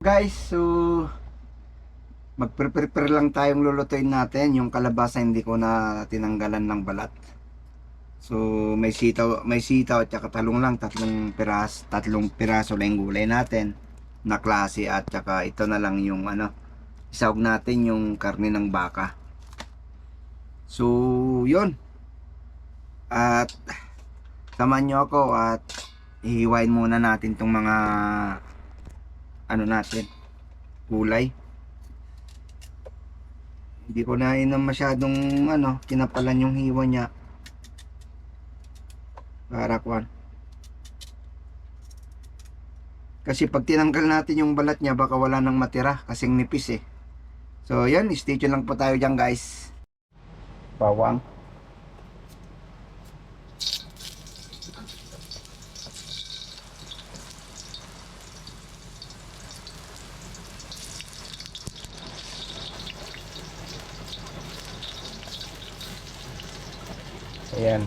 Guys, so magprepare lang tayong lulutuin natin yung kalabasa hindi ko na tinanggalan ng balat. So may sitaw, may sitaw at saka talong lang, tatlong piras, tatlong piraso lang gulay natin na klase at saka ito na lang yung ano, isawag natin yung karne ng baka. So, yun. At samahan nyo ako at ihiwain muna natin tong mga ano natin gulay. Hindi ko na inom masyadong ano kinapalan yung hiwa niya. Para kwan. Kasi pag tinanggal natin yung balat niya baka wala nang matira kasing nipis eh. So yan stay lang po tayo dyan guys. Bawang Ayan.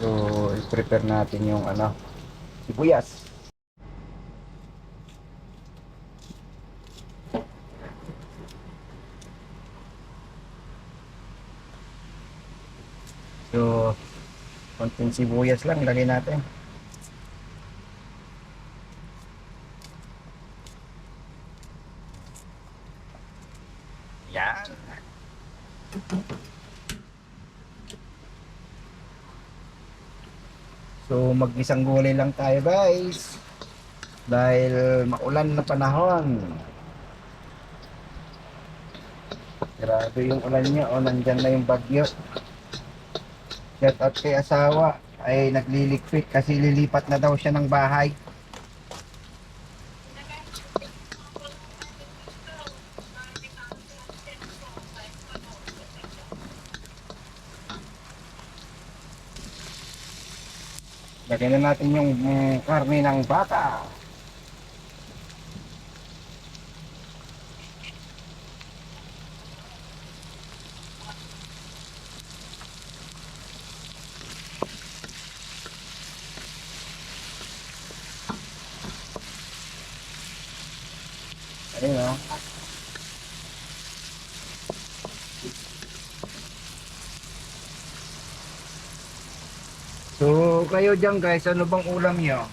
So, i-prepare natin yung ano, sibuyas. So, konting sibuyas lang lagay natin. Yan. So mag-isang gulay lang tayo guys. Dahil maulan na panahon. Grabe yung ulan niya. O nandyan na yung bagyo. Shout out kay asawa ay nagliligpit kasi lilipat na daw siya ng bahay. Lagyan na natin yung mm, karne ng baka. Ayun o. So, kayo dyan guys, ano bang ulam nyo?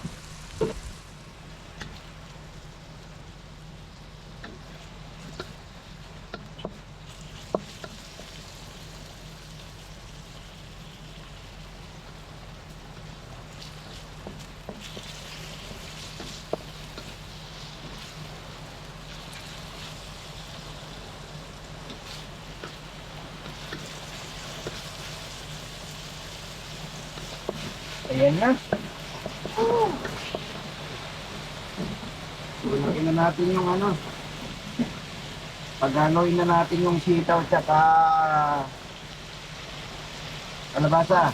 Ayan na. Tulungin na natin yung ano. Paganoin na natin yung sitaw tsaka kalabasa.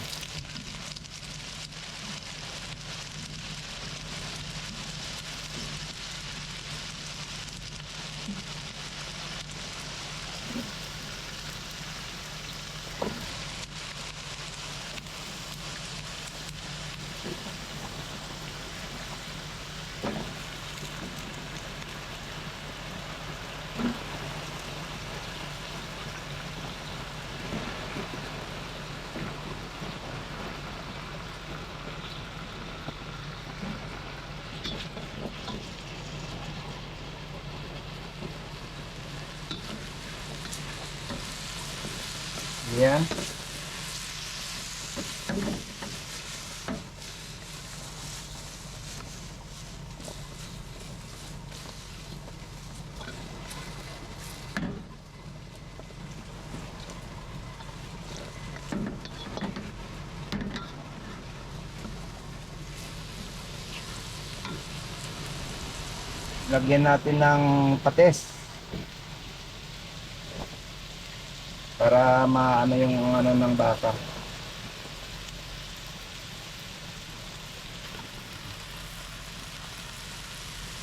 Ayan. Lagyan natin ng pates. Para maano yung ano ng baka.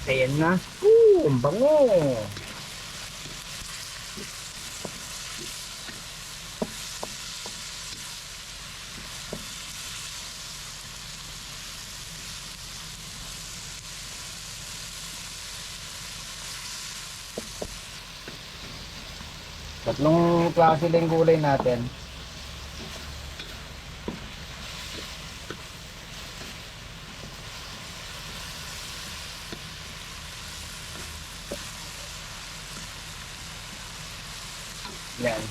Ayan na. Ooh, ang bango. Tatlong klase lang gulay natin. Yan.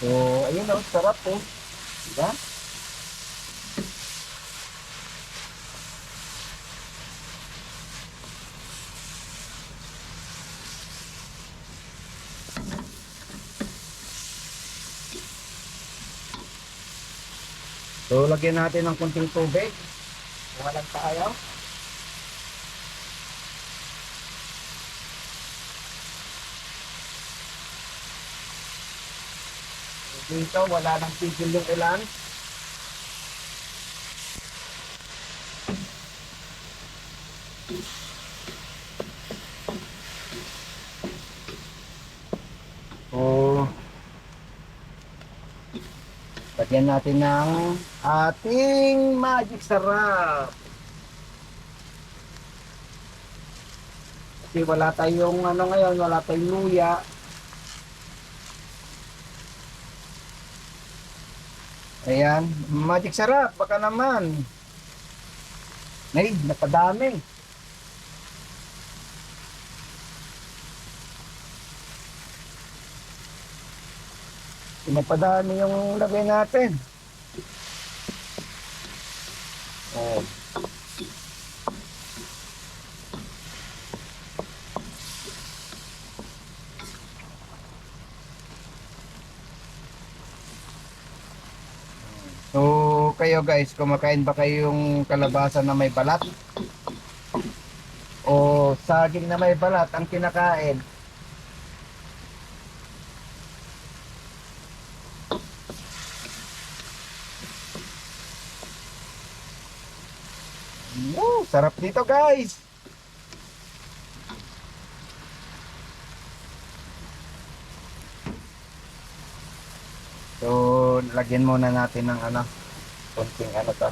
So, ayun oh, sarap oh. Diba? Lagyan natin ng kunting tubig. Walang tayo. Dito, wala nang tigil yung ulan. Oh. Lagyan natin ng ating magic sarap. Kasi wala tayong ano ngayon, wala tayong luya. Ayan, magic sarap, baka naman. Ay, napadami. Napadami yung lagay natin. Oh. So, kayo guys, kumakain ba kayo yung kalabasa na may balat? O saging na may balat ang kinakain? Woo, sarap dito guys. So, lagyan muna natin ng ano, konting ano to.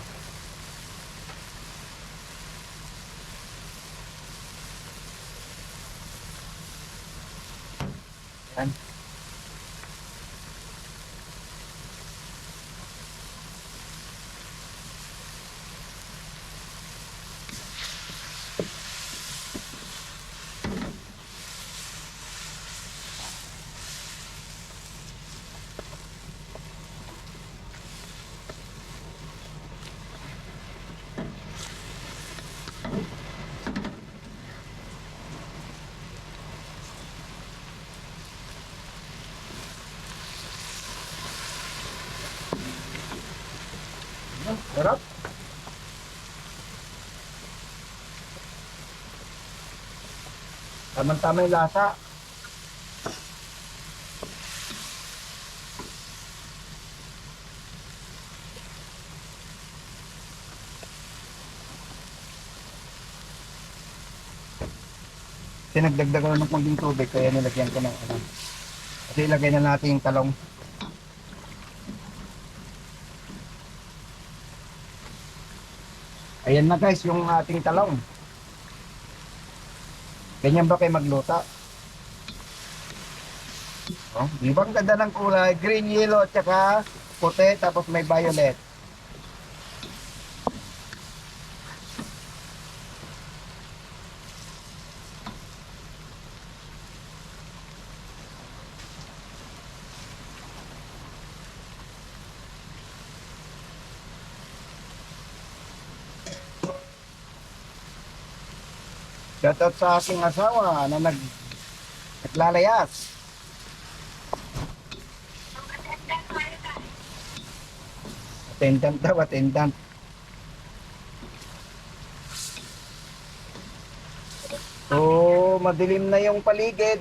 Yan. Ah, Sarap. Tamang-tama yung lasa. Sinagdagdag ko ng konting tubig kaya nilagyan ko ng ano. Kasi ilagay na natin yung talong. Ayan na guys, yung ating talong. Ganyan ba kayo magluto? Oh, di ba ang ganda ng kulay? Green, yellow, at saka puti, tapos may violet. Shoutout sa aking asawa na nag naglalayas. Attendant daw, attendant. So, madilim na yung paligid.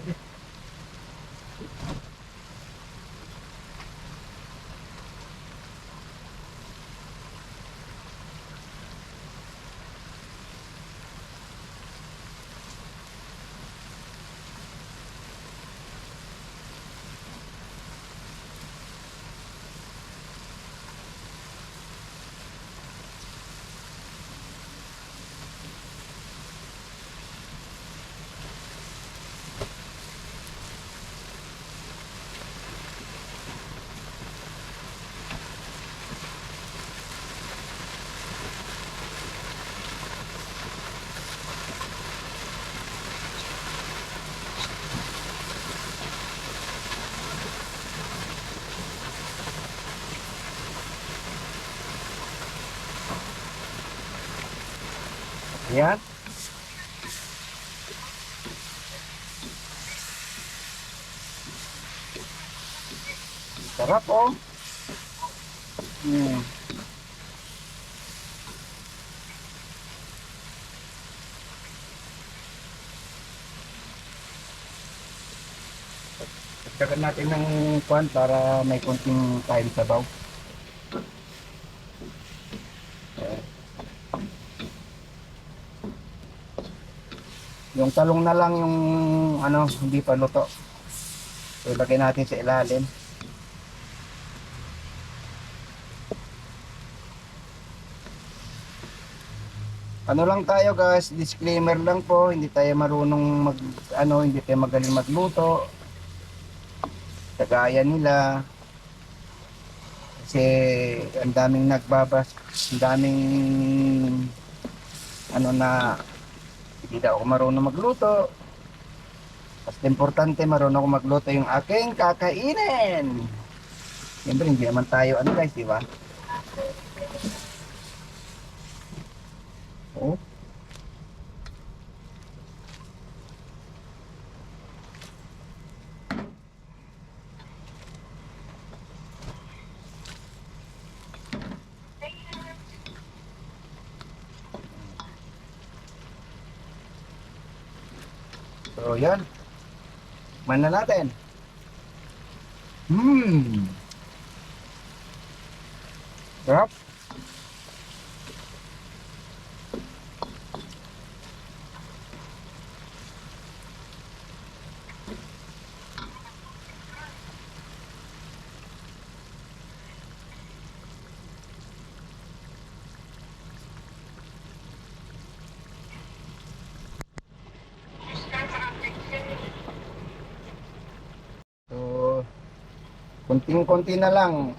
Yan. Sarap oh. Hmm. Pagkakan natin ng kwan para may konting time sabaw. Yung talong na lang yung ano, hindi pa luto. So, ilagay natin sa ilalim. Ano lang tayo guys, disclaimer lang po, hindi tayo marunong mag ano, hindi tayo magaling magluto. Kagaya nila. Kasi ang daming nagbabas, ang daming ano na hindi daw ako marunong magluto. Basta importante marunong ako magluto yung aking kakainin. Siyempre hindi naman tayo ano guys, di ba? Oh. Yan. Man na natin. Hmm. Sarap. Konting-konti na lang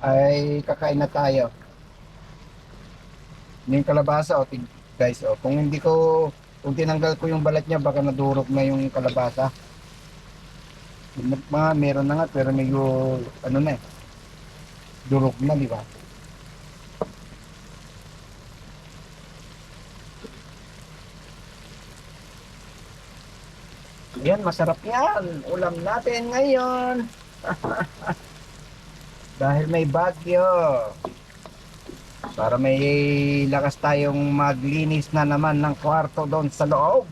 ay kakain na tayo. Yung kalabasa o tig guys o kung hindi ko kung tinanggal ko yung balat niya baka nadurog na yung kalabasa. Mga meron na nga pero medyo ano na eh. Durog na di ba? Yan, masarap yan. Ulam natin ngayon. Dahil may bagyo. Para may lakas tayong maglinis na naman ng kwarto doon sa loob.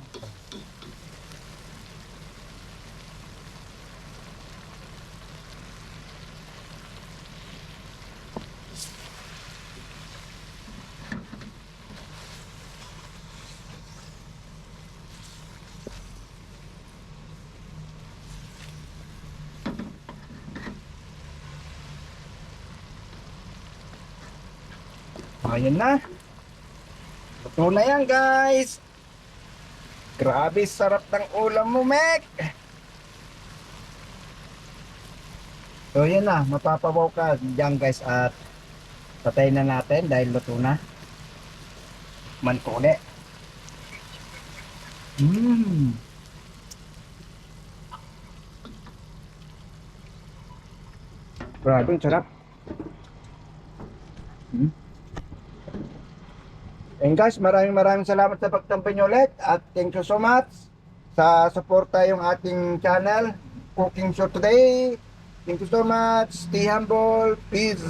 Ayan na. Luto na yan guys. Grabe sarap ng ulam mo, Mek. So yan na, mapapawaw ka dyan guys at patay na natin dahil luto na. Man ko ulit. Mmm. Grabe, sarap. Hmm? And guys, maraming maraming salamat sa pagtampay nyo ulit at thank you so much sa suporta yung ating channel Cooking Show Today. Thank you so much. Stay humble. Peace.